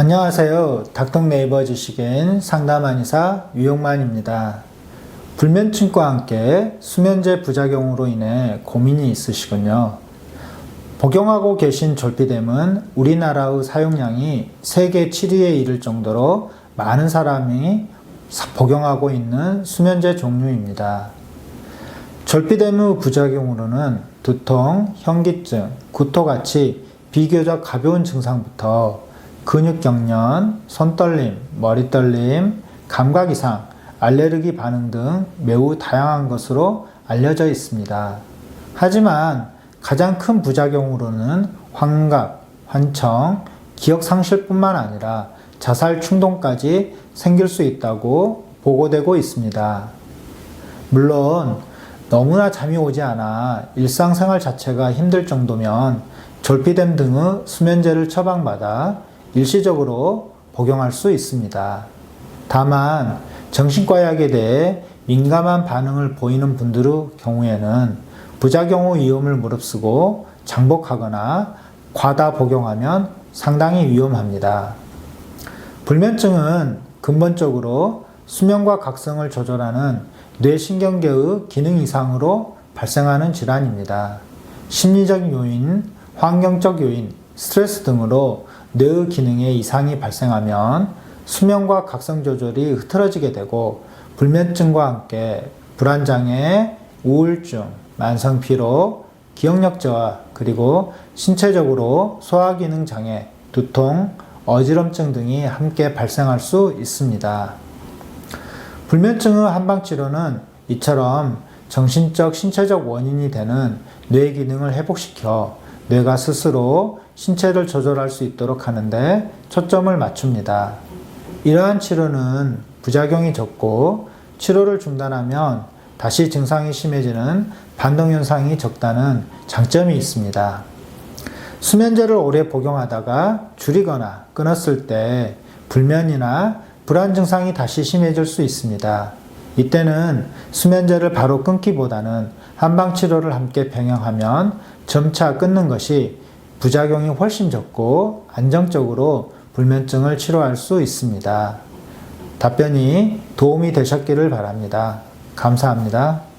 안녕하세요. 닥터 네이버 지식인 상담한의사 유용만입니다. 불면증과 함께 수면제 부작용으로 인해 고민이 있으시군요. 복용하고 계신 졸피뎀은 우리나라의 사용량이 세계 7위에 이를 정도로 많은 사람이 복용하고 있는 수면제 종류입니다. 졸피뎀의 부작용으로는 두통, 현기증, 구토 같이 비교적 가벼운 증상부터 근육 경련, 손떨림, 머리 떨림, 감각 이상, 알레르기 반응 등 매우 다양한 것으로 알려져 있습니다. 하지만 가장 큰 부작용으로는 환각, 환청, 기억 상실뿐만 아니라 자살 충동까지 생길 수 있다고 보고되고 있습니다. 물론 너무나 잠이 오지 않아 일상생활 자체가 힘들 정도면 졸피뎀 등의 수면제를 처방받아 일시적으로 복용할 수 있습니다. 다만 정신과 약에 대해 민감한 반응을 보이는 분들의 경우에는 부작용 의 위험을 무릅쓰고 장복하거나 과다 복용하면 상당히 위험합니다. 불면증은 근본적으로 수면과 각성을 조절하는 뇌신경계의 기능 이상으로 발생하는 질환입니다. 심리적 요인, 환경적 요인, 스트레스 등으로 뇌의 기능에 이상이 발생하면 수면과 각성 조절이 흐트러지게 되고 불면증과 함께 불안장애, 우울증, 만성피로, 기억력 저하, 그리고 신체적으로 소화기능 장애, 두통, 어지럼증 등이 함께 발생할 수 있습니다. 불면증의 한방치료는 이처럼 정신적, 신체적 원인이 되는 뇌 기능을 회복시켜 뇌가 스스로 신체를 조절할 수 있도록 하는데 초점을 맞춥니다. 이러한 치료는 부작용이 적고 치료를 중단하면 다시 증상이 심해지는 반동현상이 적다는 장점이 있습니다. 수면제를 오래 복용하다가 줄이거나 끊었을 때 불면이나 불안 증상이 다시 심해질 수 있습니다. 이때는 수면제를 바로 끊기보다는 한방 치료를 함께 병행하면 점차 끊는 것이 부작용이 훨씬 적고 안정적으로 불면증을 치료할 수 있습니다. 답변이 도움이 되셨기를 바랍니다. 감사합니다.